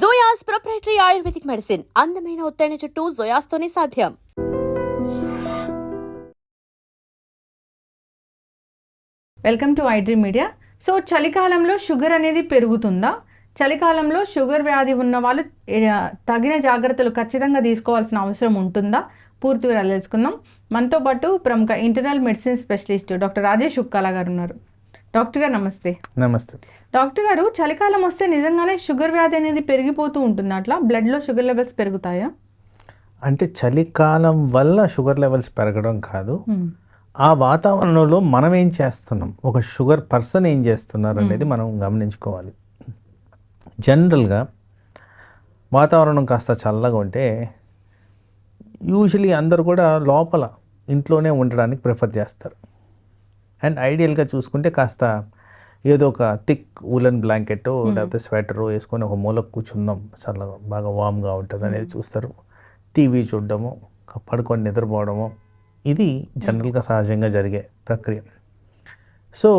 జోయాస్ proprietary Ayurvedic medicine అందమైన ఒత్తైన చుట్టూ జోయాస్తోనే సాధ్యం. Welcome to iDream media so చలికాలంలో షుగర్ అనేది పెరుగుతుందా? చలికాలంలో షుగర్ వ్యాధి ఉన్న వాళ్ళు తగిన జాగ్రత్తలు ఖచ్చితంగా తీసుకోవాల్సిన అవసరం ఉంటుందా? పూర్తిగా తెలుసుకుందాం. మనతో పాటు ప్రముఖ internal medicine specialist doctor Rajesh Ukkala గారు ఉన్నారు. డాక్టర్ గారు నమస్తే. నమస్తే. డాక్టర్ గారు చలికాలం వస్తే నిజంగానే షుగర్ వ్యాధి అనేది పెరిగిపోతూ ఉంటుంది అట్లా? బ్లడ్లో షుగర్ లెవెల్స్ పెరుగుతాయా? అంటే చలికాలం వల్ల షుగర్ లెవెల్స్ పెరగడం కాదు. ఆ వాతావరణంలో మనం ఏం చేస్తున్నాం? ఒక షుగర్ పర్సన్ ఏం చేస్తున్నారు అనేది మనం గమనించుకోవాలి. జనరల్గా వాతావరణం కాస్త చల్లగా ఉంటే యూజువలీ అందరూ కూడా లోపల ఇంట్లోనే ఉండడానికి ప్రిఫర్ చేస్తారు. అండ్ ఐడియల్గా చూసుకుంటే కాస్త ఏదో ఒక థిక్ ఊలన్ బ్లాంకెట్ లేకపోతే స్వెటర్ వేసుకొని ఒక మూలకు కూర్చుందాం చల్లగా బాగా వామ్గా ఉంటుంది అనేది చూస్తారు. టీవీ చూడడము పడుకొని నిద్రపోవడము ఇది జనరల్గా సహజంగా జరిగే ప్రక్రియ. సో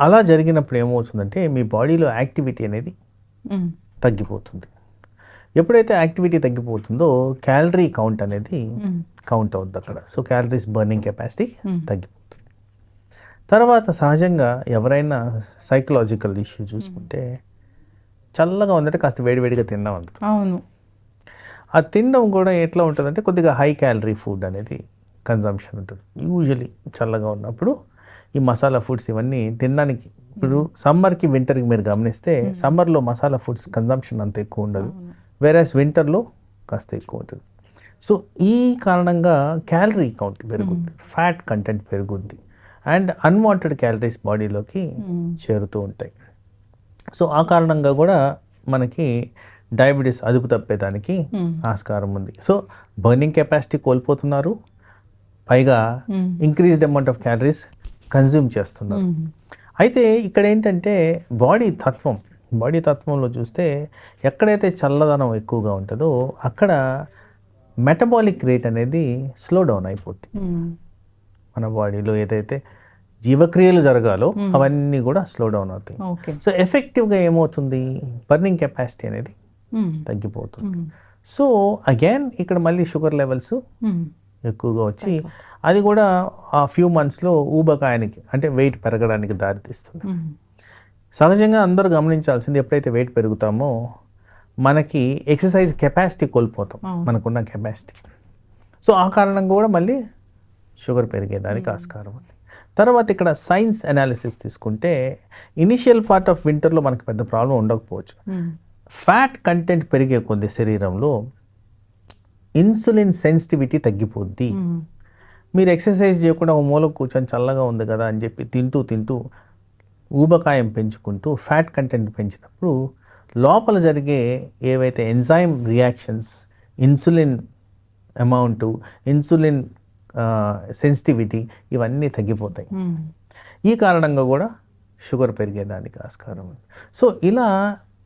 అలా జరిగినప్పుడు ఏమవుతుందంటే మీ బాడీలో యాక్టివిటీ అనేది. తగ్గిపోతుంది. ఎప్పుడైతే యాక్టివిటీ తగ్గిపోతుందో క్యాలరీ కౌంట్ అనేది. కౌంట్ అవుద్ది అక్కడ. So calories burning capacity. తగ్గిపోతుంది తర్వాత సహజంగా ఎవరైనా సైకలాజికల్ ఇష్యూ చూసుకుంటే చల్లగా ఉందంటే కాస్త వేడివేడిగా తిన్నాం ఉంటుంది అవును. ఆ తినడం కూడా ఎట్లా ఉంటుందంటే కొద్దిగా హై క్యాలరీ ఫుడ్ అనేది కన్జంప్షన్ ఉంటుంది. యూజువలీ చల్లగా ఉన్నప్పుడు ఈ మసాలా ఫుడ్స్ ఇవన్నీ తినడానికి ఇప్పుడు సమ్మర్కి వింటర్కి మీరు గమనిస్తే సమ్మర్లో మసాలా ఫుడ్స్ కన్జంప్షన్ అంత ఎక్కువ ఉండదు. వేరేస్ వింటర్లో కాస్త ఎక్కువ ఉంటుంది. సో ఈ కారణంగా క్యాలరీ కౌంట్ పెరుగుద్ది. ఫ్యాట్ కంటెంట్ పెరుగుద్ది. అండ్ అన్వాంటెడ్ క్యాలరీస్ బాడీలోకి. చేరుతూ ఉంటాయి సో ఆ కారణంగా కూడా మనకి డయాబెటీస్ అదుపు తప్పేదానికి మ్మ్. ఆస్కారం ఉంది సో బర్నింగ్ కెపాసిటీ కోల్పోతున్నారు పైగా. Increased amount of calories consume చేస్తున్నారు మ్మ్. అయితే ఇక్కడ ఏంటంటే బాడీ తత్వం బాడీ తత్వంలో చూస్తే ఎక్కడైతే చల్లదనం ఎక్కువగా ఉంటుందో అక్కడ మెటబాలిక్ రేట్ అనేది స్లో డౌన్ అయిపోద్ది మ్మ్. మన బాడీలో ఏదైతే జీవక్రియలు జరగాలో అవన్నీ కూడా స్లో డౌన్ అవుతాయి. సో ఎఫెక్టివ్గా ఏమవుతుంది? బర్నింగ్ కెపాసిటీ అనేది. తగ్గిపోతుంది. సో అగైన్ ఇక్కడ మళ్ళీ షుగర్ లెవెల్స్. ఎక్కువగా వచ్చి అది కూడా ఆ ఫ్యూ మంత్స్లో ఊబకాయానికి అంటే వెయిట్ పెరగడానికి దారితీస్తుంది. సహజంగా అందరూ గమనించాల్సింది ఎప్పుడైతే వెయిట్ పెరుగుతామో మనకి ఎక్సర్సైజ్ కెపాసిటీ కోల్పోతాం. మనకున్న కెపాసిటీ సో ఆ కారణంగా కూడా మళ్ళీ షుగర్ పెరిగేదానికి ఆస్కారం ఉంది. తర్వాత ఇక్కడ సైన్స్ అనాలిసిస్ తీసుకుంటే ఇనిషియల్ పార్ట్ ఆఫ్ వింటర్లో మనకి పెద్ద ప్రాబ్లం ఉండకపోవచ్చు మ్మ్. ఫ్యాట్ కంటెంట్ పెరిగే కొద్ది శరీరంలో ఇన్సులిన్ సెన్సిటివిటీ తగ్గిపోద్ది మ్మ్. మీరు ఎక్సర్సైజ్ చేయకుండా ఒక మూల కూర్చొని చల్లగా ఉంది కదా అని చెప్పి తింటూ తింటూ ఊబకాయం పెంచుకుంటూ ఫ్యాట్ కంటెంట్ పెంచినప్పుడు లోపల జరిగే ఏవైతే enzyme reactions insulin amount insulin sensitivity ఇవన్నీ తగ్గిపోతాయి మ్మ్. ఈ కారణంగా కూడా షుగర్ పెరిగేదానికి ఆస్కారం ఉంది సో ఇలా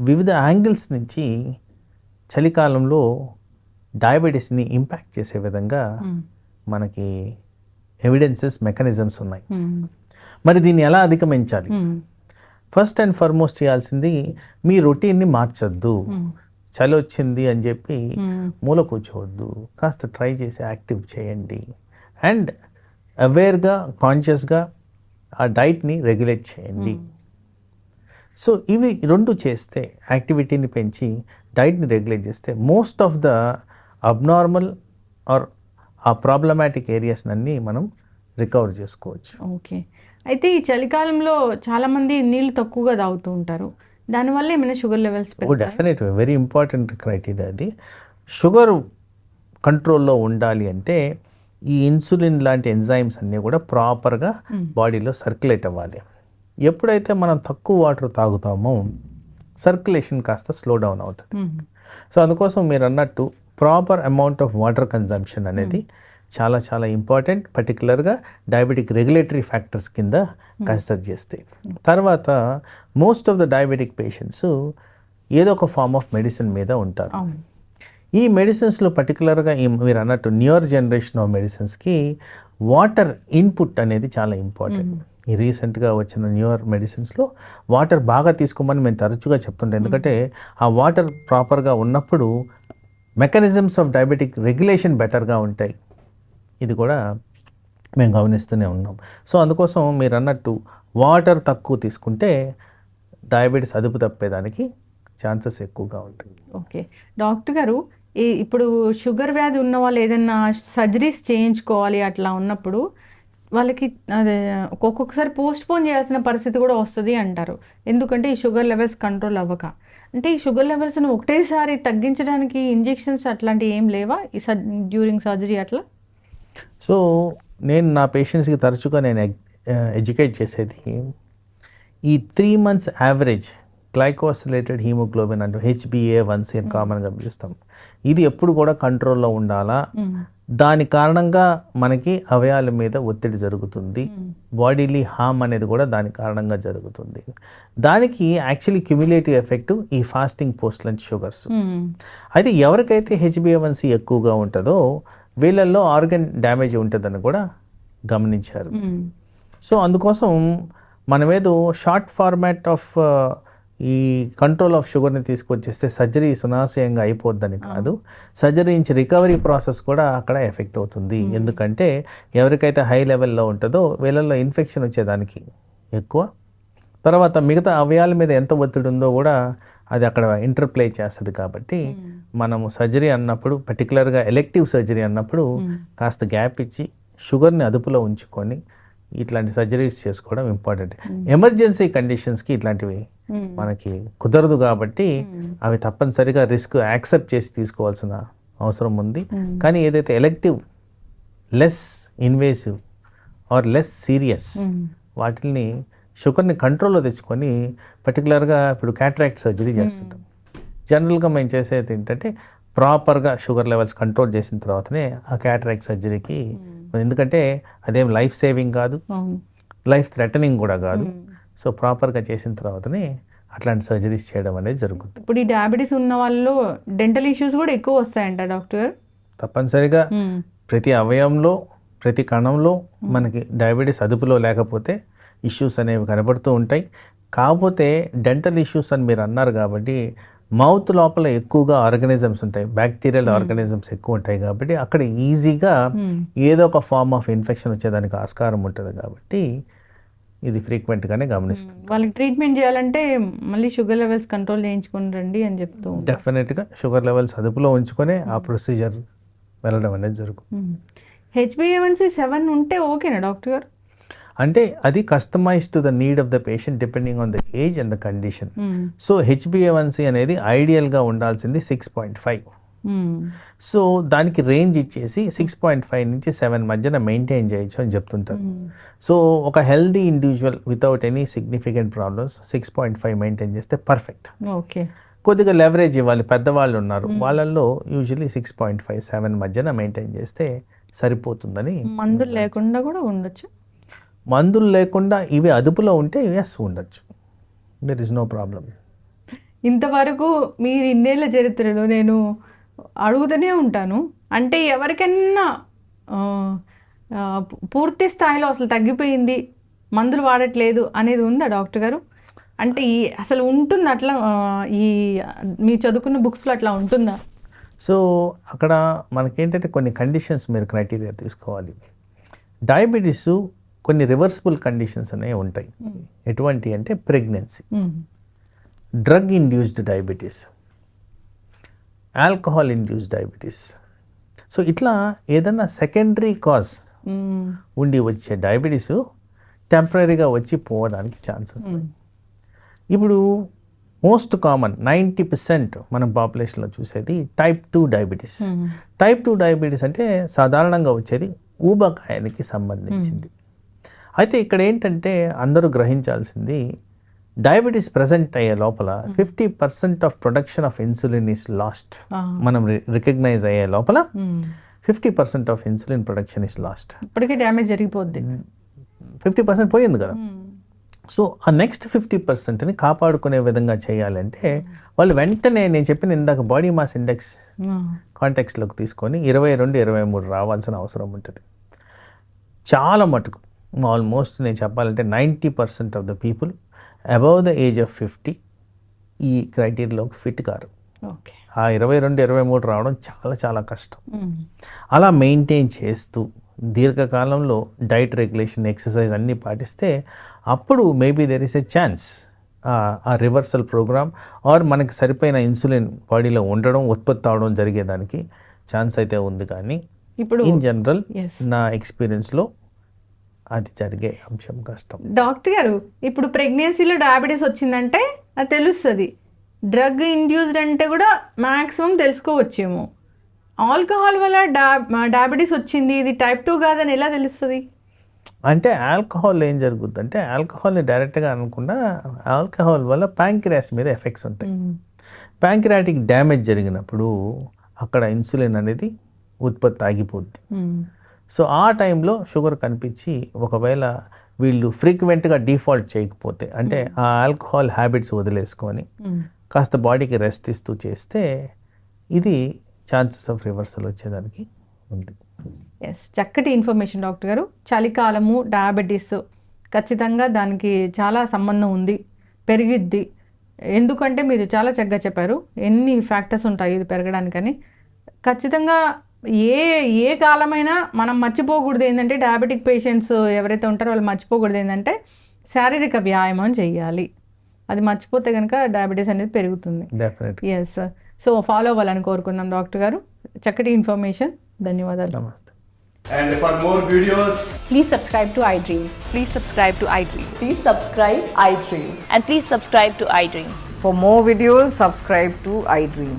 వివిధ యాంగిల్స్ నుంచి చలికాలంలో డయాబెటీస్ని ఇంపాక్ట్ చేసే విధంగా మ్మ్. మనకి ఎవిడెన్సెస్ మెకానిజమ్స్ ఉన్నాయి మ్మ్. మరి దీన్ని ఎలా అధిగమించాలి. ఫస్ట్ అండ్ ఫార్మోస్ట్ చేయాల్సింది మీ రొటీన్ని మార్చొద్దు. చలి వచ్చింది అని చెప్పి. మూల కూర్చోవద్దు కాస్త ట్రై చేసి యాక్టివ్ చేయండి అండ్ అవేర్గా కాన్షియస్గా ఆ డైట్ని రెగ్యులేట్ చేయండి. సో ఇవి రెండు చేస్తే యాక్టివిటీని పెంచి డైట్ని రెగ్యులేట్ చేస్తే most of the abnormal or uh problematic areas అన్నీ మనం రికవర్ చేసుకోవచ్చు. ఓకే అయితే ఈ చలికాలంలో చాలా మంది నీళ్ళు తక్కువగా తాగుతూ ఉంటారు. దానివల్ల ఏమైనా sugar levels definite very important criteria అది. షుగర్ కంట్రోల్లో ఉండాలి అంటే ఈ ఇన్సులిన్ లాంటి ఎంజైమ్స్ అన్నీ కూడా ప్రాపర్గా బాడీలో సర్క్యులేట్ అవ్వాలి. ఎప్పుడైతే మనం తక్కువ వాటర్ తాగుతామో సర్క్యులేషన్ కాస్త స్లో డౌన్ అవుతుంది. సో అందుకోసం మీరు అన్నట్టు proper amount of water consumption అనేది చాలా చాలా ఇంపార్టెంట్. పర్టికులర్గా డయాబెటిక్ రెగ్యులేటరీ ఫ్యాక్టర్స్ కింద కన్సిడర్ చేస్తే. తర్వాత most of the diabetic patients ఏదో ఒక ఫార్మ్ ఆఫ్ మెడిసిన్ మీద ఉంటారు. ఈ మెడిసిన్స్లో పర్టికులర్గా ఈ మీరు అన్నట్టు న్యూయర్ జనరేషన్ ఆఫ్ మెడిసిన్స్కి వాటర్ ఇన్పుట్ అనేది చాలా ఇంపార్టెంట్. ఈ రీసెంట్గా వచ్చిన న్యూయర్ మెడిసిన్స్లో వాటర్ బాగా తీసుకోమని మేము తరచుగా చెప్తుంటాం ఎందుకంటే ఆ వాటర్ ప్రాపర్గా ఉన్నప్పుడు మెకానిజమ్స్ ఆఫ్ డయాబెటిక్ రెగ్యులేషన్ బెటర్గా ఉంటాయి. ఇది కూడా మేము గమనిస్తూనే ఉన్నాం. సో అందుకోసం మీరు అన్నట్టు వాటర్ తక్కువ తీసుకుంటే డయాబెటీస్ అదుపు తప్పేదానికి ఛాన్సెస్ ఎక్కువగా ఉంటాయి. ఓకే. డాక్టర్ గారు ఇప్పుడు షుగర్ వ్యాధి ఉన్న వాళ్ళు ఏదైనా సర్జరీస్ చేయించుకోవాలి అట్లా ఉన్నప్పుడు వాళ్ళకి అదే ఒక్కొక్కసారి పోస్ట్ పోన్ చేయాల్సిన పరిస్థితి కూడా వస్తుంది అంటారు. ఎందుకంటే ఈ షుగర్ లెవెల్స్ కంట్రోల్ అవ్వక. అంటే ఈ షుగర్ లెవెల్స్ని ఒకటేసారి తగ్గించడానికి ఇంజెక్షన్స్ అట్లాంటివి ఏం లేవా? ఈ డ్యూరింగ్ సర్జరీ అట్లా? సో నేను నా పేషెంట్స్కి తరచుగా నేను ఎడ్యుకేట్ చేసేది ఈ three months average glycosylated haemoglobin అంటే హెచ్బిఏ వన్ సి అని కామన్గా పిలుస్తాం. ఇది ఎప్పుడు కూడా కంట్రోల్లో ఉండాలా? దాని కారణంగా మనకి అవయాల మీద ఒత్తిడి జరుగుతుంది. బాడీలీ హామ్ అనేది కూడా దాని కారణంగా జరుగుతుంది. దానికి యాక్చువల్లీ క్యుములేటివ్ ఎఫెక్ట్ ఈ ఫాస్టింగ్ పోస్ట్ లంచ్ షుగర్స్ అయితే ఎవరికైతే హెచ్బిఏవన్సీ ఎక్కువగా ఉంటుందో వీళ్ళల్లో ఆర్గన్ డ్యామేజ్ ఉంటుందని కూడా గమనించారు. సో అందుకోసం మనమేదో షార్ట్ ఫార్మాట్ ఆఫ్ ఈ కంట్రోల్ ఆఫ్ షుగర్ని తీసుకొచ్చేస్తే సర్జరీ సునాశయంగా అయిపోద్దని కాదు. సర్జరీ నుంచి రికవరీ ప్రాసెస్ కూడా అక్కడ ఎఫెక్ట్ అవుతుంది. ఎందుకంటే ఎవరికైతే హై లెవెల్లో ఉంటుందో వీళ్ళల్లో ఇన్ఫెక్షన్ వచ్చేదానికి ఎక్కువ. తర్వాత మిగతా అవయాల మీద ఎంత ఒత్తిడి ఉందో కూడా అది అక్కడ ఇంటర్ప్లే చేస్తుంది కాబట్టి మనము సర్జరీ అన్నప్పుడు పర్టికులర్గా ఎలెక్టివ్ సర్జరీ అన్నప్పుడు కాస్త గ్యాప్ ఇచ్చి షుగర్ని అదుపులో ఉంచుకొని ఇట్లాంటి సర్జరీస్ చేసుకోవడం ఇంపార్టెంట్ ఎమర్జెన్సీ కండిషన్స్కి ఇట్లాంటివి మనకి కుదరదు కాబట్టి అవి తప్పనిసరిగా రిస్క్ యాక్సెప్ట్ చేసి తీసుకోవాల్సిన అవసరం ఉంది. కానీ ఏదైతే elective less invasive or less serious వాటిని షుగర్ని కంట్రోల్లో తెచ్చుకొని పర్టికులర్గా ఇప్పుడు క్యాట్రాక్ట్ సర్జరీ చేస్తుంటాం. జనరల్గా మేము చేసేది ఏంటంటే ప్రాపర్గా షుగర్ లెవెల్స్ కంట్రోల్ చేసిన తర్వాతనే ఆ క్యాట్రాక్ట్ సర్జరీకి ఎందుకంటే అదేం లైఫ్ సేవింగ్ కాదు. లైఫ్ థ్రెటనింగ్ కూడా కాదు. సో ప్రాపర్గా చేసిన తర్వాతనే అట్లాంటి సర్జరీస్ చేయడం అనేది జరుగుతుంది. ఇప్పుడు ఈ డయాబెటీస్ ఉన్న వాళ్ళలో డెంటల్ ఇష్యూస్ కూడా ఎక్కువ వస్తాయంట డాక్టర్ తప్పనిసరిగా ప్రతి అవయవంలో ప్రతి కణంలో మనకి డయాబెటీస్ అదుపులో లేకపోతే ఇష్యూస్ అనేవి కనబడుతూ ఉంటాయి. కాకపోతే డెంటల్ ఇష్యూస్ అని మీరు అన్నారు కాబట్టి మౌత్ లోపల ఎక్కువగా ఆర్గానిజమ్స్ ఉంటాయి. బ్యాక్టీరియల్ ఆర్గానిజమ్స్ ఎక్కువ ఉంటాయి కాబట్టి అక్కడ ఈజీగా ఏదో ఒక ఫార్మ్ ఆఫ్ ఇన్ఫెక్షన్ వచ్చేదానికి ఆస్కారం ఉంటుంది కాబట్టి ఇది ఫ్రీక్వెంట్గానే గమనిస్తాం వాళ్ళకి ట్రీట్మెంట్ చేయాలంటే మళ్ళీ షుగర్ లెవెల్స్ కంట్రోల్ చేయించుకొని రండి అని చెప్తూ. డెఫినెట్గా షుగర్ లెవెల్స్ అదుపులో ఉంచుకొని ఆ ప్రొసీజర్ వెళ్ళడం అనేది జరుగుతుంది. హెచ్బిఏవన్సీ సెవెన్ ఉంటే ఓకేనా డాక్టర్ గారు? అంటే అది customize to the need of the patient depending on the age and the condition. So HbA one c అనేది ఐడియల్గా ఉండాల్సింది సిక్స్ పాయింట్ ఫైవ్. సో దానికి రేంజ్ ఇచ్చేసి సిక్స్ పాయింట్ ఫైవ్ నుంచి సెవెన్ మధ్యన మెయింటైన్ చేయొచ్చు అని చెప్తుంటారు. సో ఒక healthy individual without any significant problems six point five maintain చేస్తే పర్ఫెక్ట్. ఓకే. కొద్దిగా లెవరేజ్ ఇవ్వాలి పెద్దవాళ్ళు ఉన్నారు. వాళ్ళల్లో usually six point five seven మధ్యన మెయింటైన్ చేస్తే సరిపోతుందని మందులు లేకుండా కూడా ఉండొచ్చు? మందులు లేకుండా ఇవి అదుపులో ఉంటే ఎస్ ఉండొచ్చు. దెర్ ఇస్ నో ప్రాబ్లం ఇంతవరకు మీరు ఇన్నేళ్ళ చరిత్రలో నేను అడుగుతూనే ఉంటాను. అంటే ఎవరికైనా పూర్తి స్థాయిలో అసలు తగ్గిపోయింది మందులు వాడట్లేదు అనేది ఉందా డాక్టర్ గారు? అంటే ఈ అసలు ఉంటుంది అట్లా ఈ మీ చదువుకున్న బుక్స్లో అట్లా ఉంటుందా? సో అక్కడ మనకేంటంటే కొన్ని కండిషన్స్ మీరు క్రైటీరియా తీసుకోవాలి. డయాబెటీస్ కొన్ని రివర్సిబుల్ కండిషన్స్ అనేవి ఉంటాయి. ఎటువంటి అంటే pregnancy. Drug induced diabetes. Alcohol induced diabetes so ఇట్లా ఏదన్నా సెకండరీ కాజ్ మ్మ్. ఉండి వచ్చే డయాబెటీస్ టెంపరీగా వచ్చి పోవడానికి ఛాన్సెస్ మ్మ్. ఇప్పుడు మోస్ట్ కామన్ నైంటీ పర్సెంట్ మన పాపులేషన్లో చూసేది type two diabetes. Type two diabetes అంటే సాధారణంగా వచ్చేది ఊబకాయానికి సంబంధించింది అయితే ఇక్కడ ఏంటంటే అందరూ గ్రహించాల్సింది డయాబెటీస్ ప్రజెంట్ అయ్యే లోపల fifty percent of production of insulin is lost. మనం రికగ్నైజ్ అయ్యే లోపల మ్మ్. Fifty percent of insulin production is lost ఇప్పటికే డ్యామేజ్ జరిగిపోద్ది ఫిఫ్టీ పర్సెంట్ పోయింది కదా. సో ఆ నెక్స్ట్ ఫిఫ్టీ పర్సెంట్ని కాపాడుకునే విధంగా చేయాలంటే వాళ్ళు వెంటనే నేను చెప్పిన ఇందాక బాడీ మాస్ ఇండెక్స్. కాంటెక్స్లోకి తీసుకొని ఇరవై రెండు ఇరవై మూడు రావాల్సిన అవసరం ఉంటుంది చాలా మటుకు ఆల్మోస్ట్ నేను చెప్పాలంటే ninety percent of the people above the age of fifty ఈ క్రైటీరియాలోకి ఫిట్ కారు. ఆ ఇరవై రెండు ఇరవై మూడు రావడం చాలా చాలా కష్టం. అలా మెయింటైన్ చేస్తూ దీర్ఘకాలంలో డైట్ రెగ్యులేషన్ ఎక్సర్సైజ్ అన్నీ పాటిస్తే అప్పుడు maybe there is a chance uh reversal program or మనకి సరిపోయిన ఇన్సులిన్ బాడీలో ఉండడం ఉత్పత్తి అవడం జరిగేదానికి ఛాన్స్ అయితే ఉంది కానీ ఇప్పుడు ఇన్ జనరల్. నా ఎక్స్పీరియన్స్లో అది జరిగే అంశం కష్టం. డాక్టర్ గారు ఇప్పుడు ప్రెగ్నెన్సీలో డయాబెటీస్ వచ్చిందంటే అది తెలుస్తుంది. డ్రగ్ ఇండ్యూస్డ్ అంటే కూడా మ్యాక్సిమం తెలుసుకోవచ్చేమో. ఆల్కహాల్ వల్ల డయాబెటీస్ వచ్చింది ఇది టైప్ టూ కాదని ఎలా తెలుస్తుంది? అంటే ఆల్కహాల్ ఏం జరుగుతుందంటే ఆల్కహాల్ని డైరెక్ట్గా అనకుండా ఆల్కహాల్ వల్ల ప్యాంక్రియాస్ మీద ఎఫెక్ట్స్ ఉంటాయి. ప్యాంక్రియాటిక్ డ్యామేజ్ జరిగినప్పుడు అక్కడ ఇన్సులిన్ అనేది ఉత్పత్తి ఆగిపోద్ది. సో ఆ టైంలో షుగర్ కనిపించి ఒకవేళ వీళ్ళు ఫ్రీక్వెంట్గా డిఫాల్ట్ చేయకపోతే అంటే ఆ ఆల్కహాల్ హ్యాబిట్స్ వదిలేసుకొని కాస్త బాడీకి రెస్ట్ ఇస్తూ చేస్తే ఇది ఛాన్సెస్ ఆఫ్ రివర్సల్ వచ్చేదానికి ఉంది. ఎస్ చక్కటి ఇన్ఫర్మేషన్ డాక్టర్ గారు. చలికాలము డయాబెటీస్ ఖచ్చితంగా దానికి చాలా సంబంధం ఉంది పెరిగిద్ది. ఎందుకంటే మీరు చాలా చక్కగా చెప్పారు ఎన్ని ఫ్యాక్టర్స్ ఉంటాయి ఇది పెరగడానికని. ఖచ్చితంగా ఏ ఏ కాలమైనా మనం మర్చిపోకూడదు ఏంటంటే డయాబెటిక్ పేషెంట్స్ ఎవరైతే ఉంటారో వాళ్ళు మర్చిపోకూడదు ఏంటంటే శారీరక వ్యాయామం చేయాలి అది మర్చిపోతే కనుక డయాబెటీస్ అనేది పెరుగుతుంది. ఎస్ సో ఫాలో అవ్వాలని కోరుకున్నాం డాక్టర్ గారు. చక్కటి ఇన్ఫర్మేషన్ ధన్యవాదాలు. నమస్తే. Please subscribe to I Dream please subscribe to I Dream please subscribe I Dream and please subscribe to I Dream for more videos subscribe to I Dream